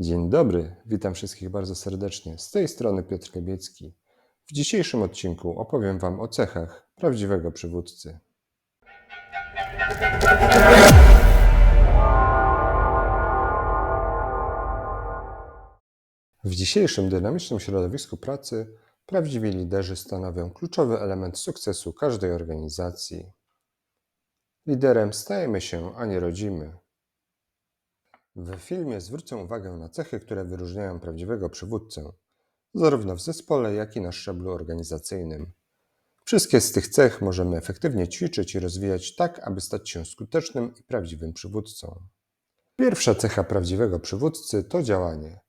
Dzień dobry, witam wszystkich bardzo serdecznie. Z tej strony Piotr Lebiecki. W dzisiejszym odcinku opowiem Wam o cechach prawdziwego przywódcy. W dzisiejszym dynamicznym środowisku pracy prawdziwi liderzy stanowią kluczowy element sukcesu każdej organizacji. Liderem stajemy się, a nie rodzimy. W filmie zwrócę uwagę na cechy, które wyróżniają prawdziwego przywódcę, zarówno w zespole, jak i na szczeblu organizacyjnym. Wszystkie z tych cech możemy efektywnie ćwiczyć i rozwijać tak, aby stać się skutecznym i prawdziwym przywódcą. Pierwsza cecha prawdziwego przywódcy to działanie.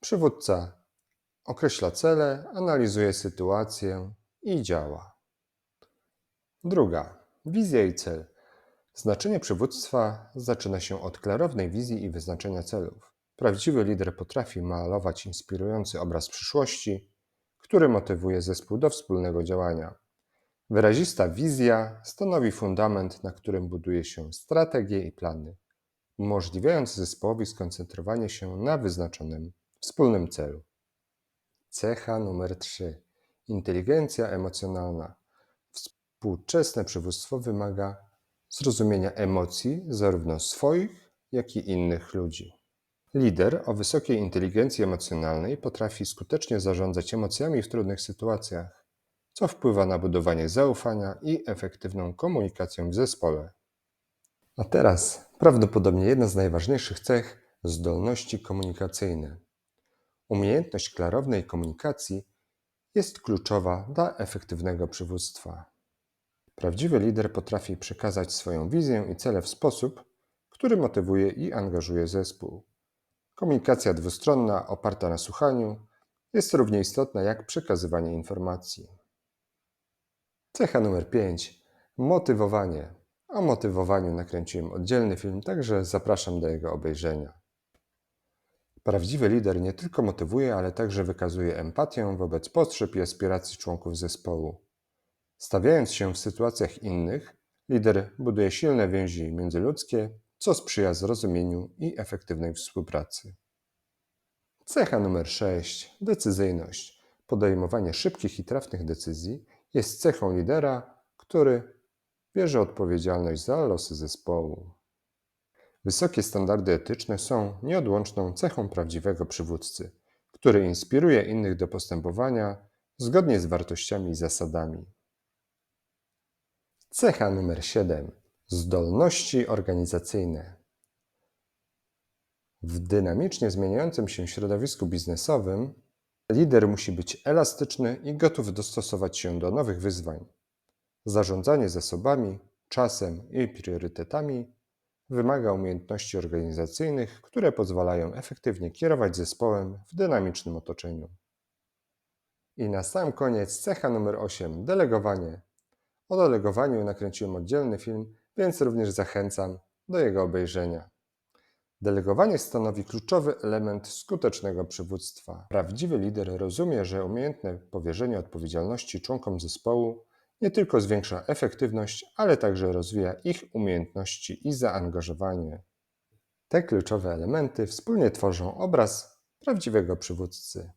Przywódca określa cele, analizuje sytuację i działa. Druga wizja i cel. Znaczenie przywództwa zaczyna się od klarownej wizji i wyznaczenia celów. Prawdziwy lider potrafi malować inspirujący obraz przyszłości, który motywuje zespół do wspólnego działania. Wyrazista wizja stanowi fundament, na którym buduje się strategie i plany, umożliwiając zespołowi skoncentrowanie się na wyznaczonym wspólnym celu. Cecha numer 3. Inteligencja emocjonalna. Współczesne przywództwo wymaga zrozumienia emocji zarówno swoich, jak i innych ludzi. Lider o wysokiej inteligencji emocjonalnej potrafi skutecznie zarządzać emocjami w trudnych sytuacjach, co wpływa na budowanie zaufania i efektywną komunikację w zespole. A teraz prawdopodobnie jedna z najważniejszych cech zdolności komunikacyjne. Umiejętność klarownej komunikacji jest kluczowa dla efektywnego przywództwa. Prawdziwy lider potrafi przekazać swoją wizję i cele w sposób, który motywuje i angażuje zespół. Komunikacja dwustronna oparta na słuchaniu jest równie istotna jak przekazywanie informacji. Cecha numer 5. Motywowanie. O motywowaniu nakręciłem oddzielny film, także zapraszam do jego obejrzenia. Prawdziwy lider nie tylko motywuje, ale także wykazuje empatię wobec potrzeb i aspiracji członków zespołu. Stawiając się w sytuacjach innych, lider buduje silne więzi międzyludzkie, co sprzyja zrozumieniu i efektywnej współpracy. Cecha numer 6. Decyzyjność. Podejmowanie szybkich i trafnych decyzji jest cechą lidera, który bierze odpowiedzialność za losy zespołu. Wysokie standardy etyczne są nieodłączną cechą prawdziwego przywódcy, który inspiruje innych do postępowania zgodnie z wartościami i zasadami. Cecha numer 7. Zdolności organizacyjne. W dynamicznie zmieniającym się środowisku biznesowym lider musi być elastyczny i gotów dostosować się do nowych wyzwań. Zarządzanie zasobami, czasem i priorytetami wymaga umiejętności organizacyjnych, które pozwalają efektywnie kierować zespołem w dynamicznym otoczeniu. I na sam koniec cecha numer 8 delegowanie. O delegowaniu nakręciłem oddzielny film, więc również zachęcam do jego obejrzenia. Delegowanie stanowi kluczowy element skutecznego przywództwa. Prawdziwy lider rozumie, że umiejętne powierzenie odpowiedzialności członkom zespołu nie tylko zwiększa efektywność, ale także rozwija ich umiejętności i zaangażowanie. Te kluczowe elementy wspólnie tworzą obraz prawdziwego przywódcy.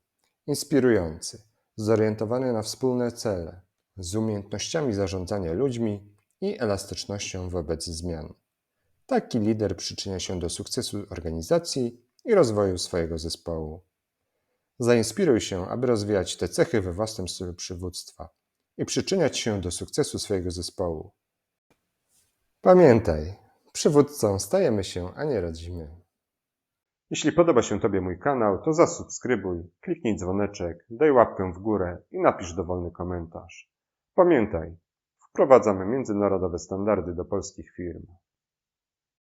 Inspirujący, zorientowany na wspólne cele, z umiejętnościami zarządzania ludźmi i elastycznością wobec zmian. Taki lider przyczynia się do sukcesu organizacji i rozwoju swojego zespołu. Zainspiruj się, aby rozwijać te cechy we własnym stylu przywództwa i przyczyniać się do sukcesu swojego zespołu. Pamiętaj, przywódcą stajemy się, a nie rodzimy. Jeśli podoba się Tobie mój kanał, to zasubskrybuj, kliknij dzwoneczek, daj łapkę w górę i napisz dowolny komentarz. Pamiętaj, wprowadzamy międzynarodowe standardy do polskich firm.